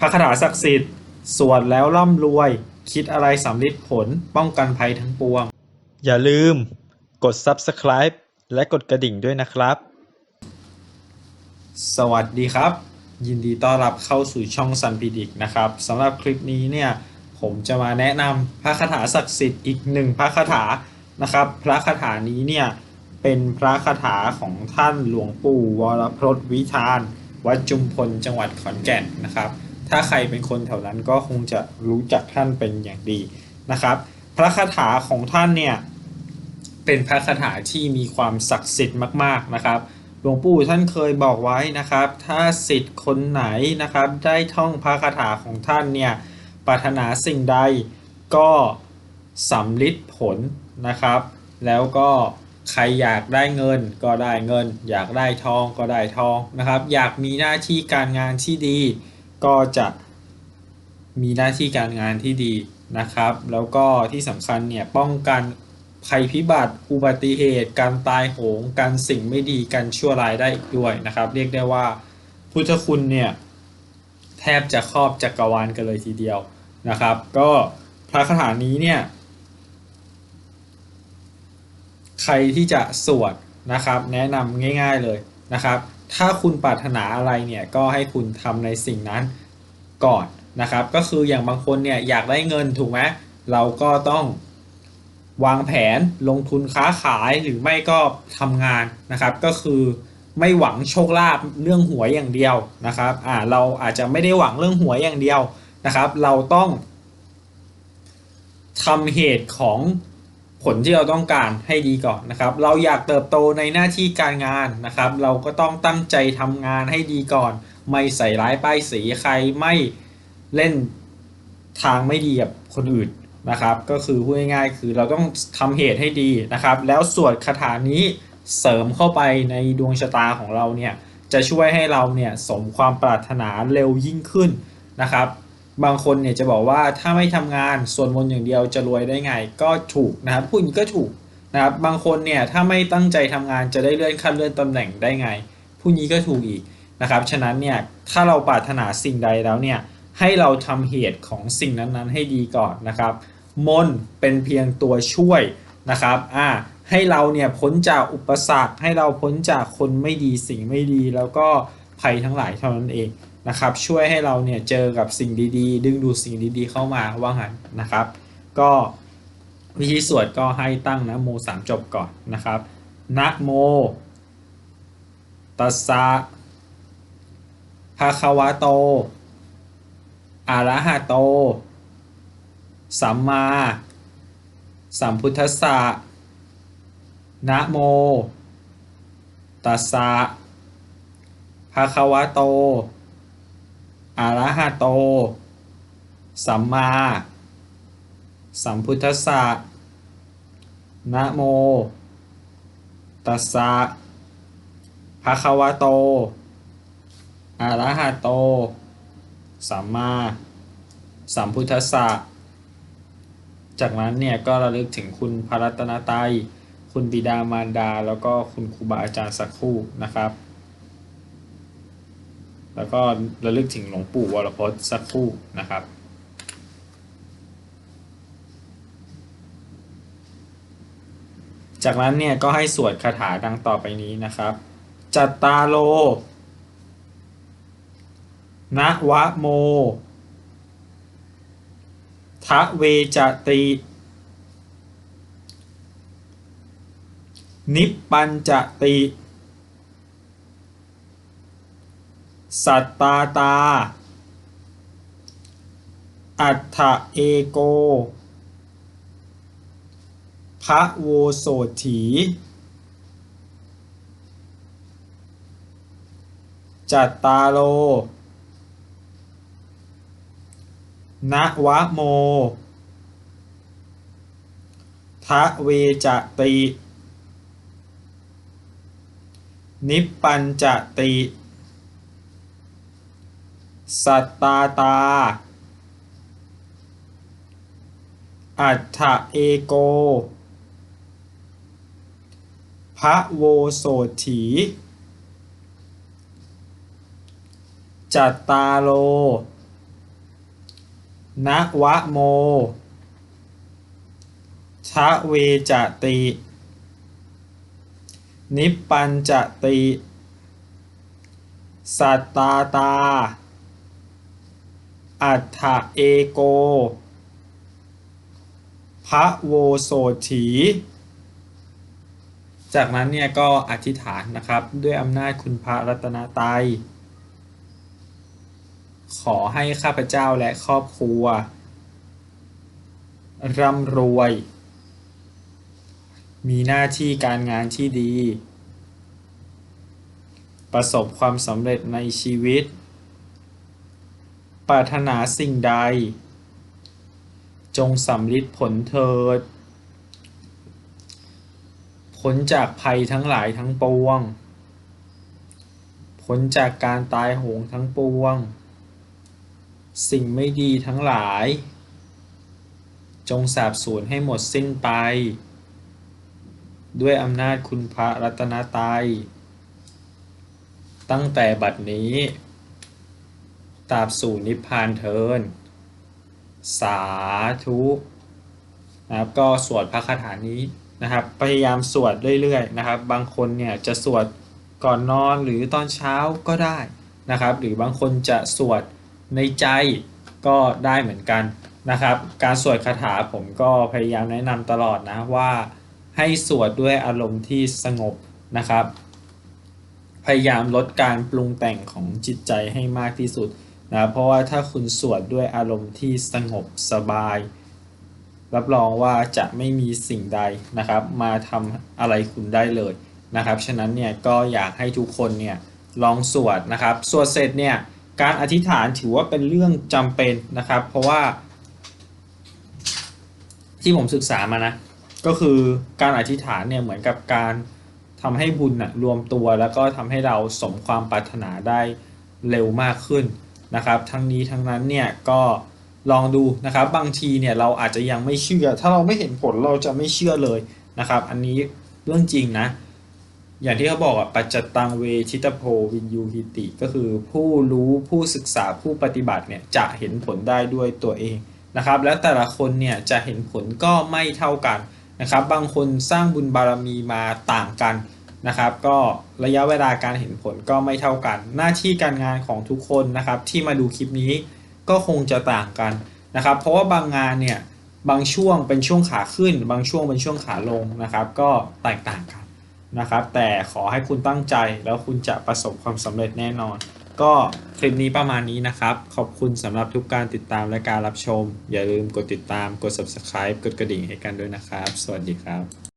พระคาถาศักดิ์สิทธิ์สวดแล้วร่ำรวย คิดอะไรสำลิดผลป้องกันภัยทั้งปวง อย่าลืมกด Subscribe และกดกระดิ่งด้วยนะครับ สวัสดีครับ ยินดีต้อนรับเข้าสู่ช่องซันพีดิกนะครับสำหรับคลิปนี้เนี่ยผมจะมาแนะนำพระคาถาศักดิ์สิทธิ์อีกหนึ่งพระคาถานะครับ พระคาถานี้เนี่ยเป็นพระคาถาของท่านหลวงปู่วรพรตวิชาญวัดจุมพลจังหวัดขอนแก่นนะครับ ถ้าใครเป็นคนแถวนั้นก็คงจะรู้จักท่านเป็นอย่างดีนะครับ พระคาถาของท่านเนี่ยเป็นพระคาถาที่มีความศักดิ์สิทธิ์มากๆนะครับ หลวงปู่ท่านเคยบอกไว้นะครับ ถ้าสิทธิ์คนไหนนะครับได้ท่องพระคาถาของท่านเนี่ยปรารถนาสิ่งใดก็สำลิดผลนะครับ แล้วก็ใครอยากได้เงินก็ได้เงิน อยากได้ทองก็ได้ทองนะครับ อยากมีหน้าที่การงานที่ดี ก็จะมีหน้าที่การงานที่ดีนะครับ แล้วก็ที่สำคัญเนี่ยป้องกันภัยพิบัติ อุบัติเหตุ การตายโหง การสิ่งไม่ดี การชั่วร้ายได้อีกด้วยนะครับ เรียกได้ว่าพุทธคุณเนี่ยแทบจะครอบจักรวาลกันเลยทีเดียวนะครับ ก็พระคาถานี้เนี่ยใครที่จะสวดนะครับ แนะนำง่าย ๆเลยนะครับ ถ้าคุณปรารถนาอะไรเนี่ยก็ให้คุณทำในสิ่งนั้นก่อนนะครับ ก็คืออย่างบางคนเนี่ยอยากได้เงินถูกไหมเราก็ต้องวางแผนลงทุนค้าขายหรือไม่ก็ทำงานนะครับ ก็คือไม่หวังโชคลาภเรื่องหวยอย่างเดียวนะครับอ่าเราอาจจะไม่ได้หวังเรื่องหวยอย่างเดียวนะครับ เราต้องทำเหตุของ ผลที่เราต้องการให้ดีก่อนนะครับ เราอยากเติบโตในหน้าที่การงานนะครับ เราก็ต้องตั้งใจทำงานให้ดีก่อน ไม่ใส่ร้ายป้ายสีใครไม่เล่นทางไม่ดีกับคนอื่นนะครับ ก็คือพูดง่ายๆคือเราต้องทำเหตุให้ดีนะครับ แล้วสวดคาถานี้เสริมเข้าไปในดวงชะตาของเราเนี่ยจะช่วยให้เราเนี่ยสมความปรารถนาเร็วยิ่งขึ้นนะครับ บางคนเนี่ยจะบอกว่าถ้าไม่ทำงานส่วนมนอย่างเดียวจะรวยได้ไง ก็ถูกนะครับพูดอย่างนี้ก็ถูกนะครับบางคนเนี่ยถ้าไม่ตั้งใจทำงานจะได้เลื่อนขั้นเลื่อนตำแหน่งได้ไงพูดนี้ก็ถูกอีกนะครับฉะนั้นเนี่ยถ้าเราปรารถนาสิ่งใดแล้วเนี่ยให้เราทำเหตุของสิ่งนั้นๆ ให้ดีก่อนนะครับ มนเป็นเพียงตัวช่วยนะครับอ่าให้เราเนี่ยพ้นจากอุปสรรคให้เราพ้นจากคนไม่ดีสิ่งไม่ดี แล้วก็ภัยทั้งหลายเท่านั้นเอง นะครับ ช่วยให้เราเนี่ยเจอกับสิ่งดีๆ ดึงดูดสิ่งดีๆเข้ามาว่างั้นนะครับ ก็วิธีสวดก็ให้ตั้งนะโมสามจบก่อนนะครับนะโมตัสสะภะคะวะโตอะระหะโต สัมมา สัมพุทธัสสะนะโม ตัสสะภะคะวะโต อะระหะโต สัมมา สัมพุทธัสสะนะโม ตัสสะภะคะวะโตอะระหะโต สัมมา สัมพุทธัสสะ จากนั้นเนี่ยก็ระลึกถึงคุณพระรัตนตรัย คุณบิดามารดา แล้วก็คุณครูบาอาจารย์สักครู่นะครับ แล้วก็ระลึกถึงหลวงปู่วรพจน์สักครู่นะครับจากนั้นเนี่ยก็ให้สวดคาถาดังต่อไปนี้นะครับ จัตตาโล นะวะโม ทะเวจติ นิปปัญจติ สัตตาตา อัฏฐเอโก พระโวโสถี จัตตาโลนะวะโม ทะเวจติ นิปปัญจติ สัตตาตา อัฏฐเอโก พระโวโสถี จัตตาโลนวะโม ชะเวจติ นิปปัญจติ สัตตาตา อัฏฐเอโก พระโวโสถี จากนั้นเนี่ยก็อธิษฐานนะครับด้วยอำนาจคุณพระรัตนตรัย ขอให้ข้าพเจ้าและครอบครัว ร่ำรวย มีหน้าที่การงานที่ดี ประสบความสำเร็จในชีวิต ปรารถนาสิ่งใด จงสำลิดผลเถิดพ้นจากภัยทั้งหลายทั้งปวง พ้นจากการตายโหงทั้งปวง สิ่งไม่ดีทั้งหลาย จงสาบสูญให้หมดสิ้นไป ด้วยอำนาจคุณพระรัตนตรัย ตั้งแต่บัดนี้ ตาบสู่นิพพานเทิน สาธุนะครับก็สวดพระคาถานี้นะครับ พยายามสวดเรื่อยๆนะครับ บางคนเนี่ยจะสวดก่อนนอนหรือตอนเช้าก็ได้นะครับ หรือบางคนจะสวดในใจก็ได้เหมือนกันนะครับ การสวดคาถาผมก็พยายามแนะนำตลอดนะว่าให้สวดด้วยอารมณ์ที่สงบนะครับ พยายามลดการปรุงแต่งของจิตใจให้มากที่สุด นะเพราะว่าถ้าคุณสวดด้วยอารมณ์ที่สงบสบาย รับรองว่าจะไม่มีสิ่งใดนะครับ มาทำอะไรคุณได้เลยนะครับ ฉะนั้นเนี่ยก็อยากให้ทุกคนเนี่ยลองสวดนะครับ สวดเสร็จเนี่ยการอธิษฐานถือว่าเป็นเรื่องจำเป็นนะครับ เพราะว่า ที่ผมศึกษามานะ ก็คือการอธิษฐานเนี่ยเหมือนกับการทำให้บุญนะรวมตัว แล้วก็ทำให้เราสมความปรารถนาได้เร็วมากขึ้น นะครับทั้งนี้ทั้งนั้นเนี่ยก็ลองดูนะครับบางทีเนี่ยเราอาจจะยังไม่เชื่อ ถ้าเราไม่เห็นผลเราจะไม่เชื่อเลยนะครับ อันนี้เรื่องจริงนะ อย่างที่เขาบอกอะปัจจตังเวชิตโพวินยูหิติ ก็คือผู้รู้ผู้ศึกษาผู้ปฏิบัติเนี่ยจะเห็นผลได้ด้วยตัวเองนะครับ และแต่ละคนเนี่ยจะเห็นผลก็ไม่เท่ากันนะครับ บางคนสร้างบุญบารมีมาต่างกัน นะครับ ก็ระยะเวลาการเห็นผลก็ไม่เท่ากัน หน้าที่การงานของทุกคนนะครับ ที่มาดูคลิปนี้ก็คงจะต่างกันนะครับ เพราะว่าบางงานเนี่ยบางช่วงเป็นช่วงขาขึ้น บางช่วงเป็นช่วงขาลงนะครับ ก็แตกต่างกันนะครับ แต่ขอให้คุณตั้งใจแล้วคุณจะประสบความสำเร็จแน่นอน ก็คลิปนี้ประมาณนี้นะครับ ขอบคุณสำหรับทุกการติดตามและการรับชม อย่าลืมกดติดตามกด subscribe กดกระดิ่งให้กันด้วยนะครับ สวัสดีครับ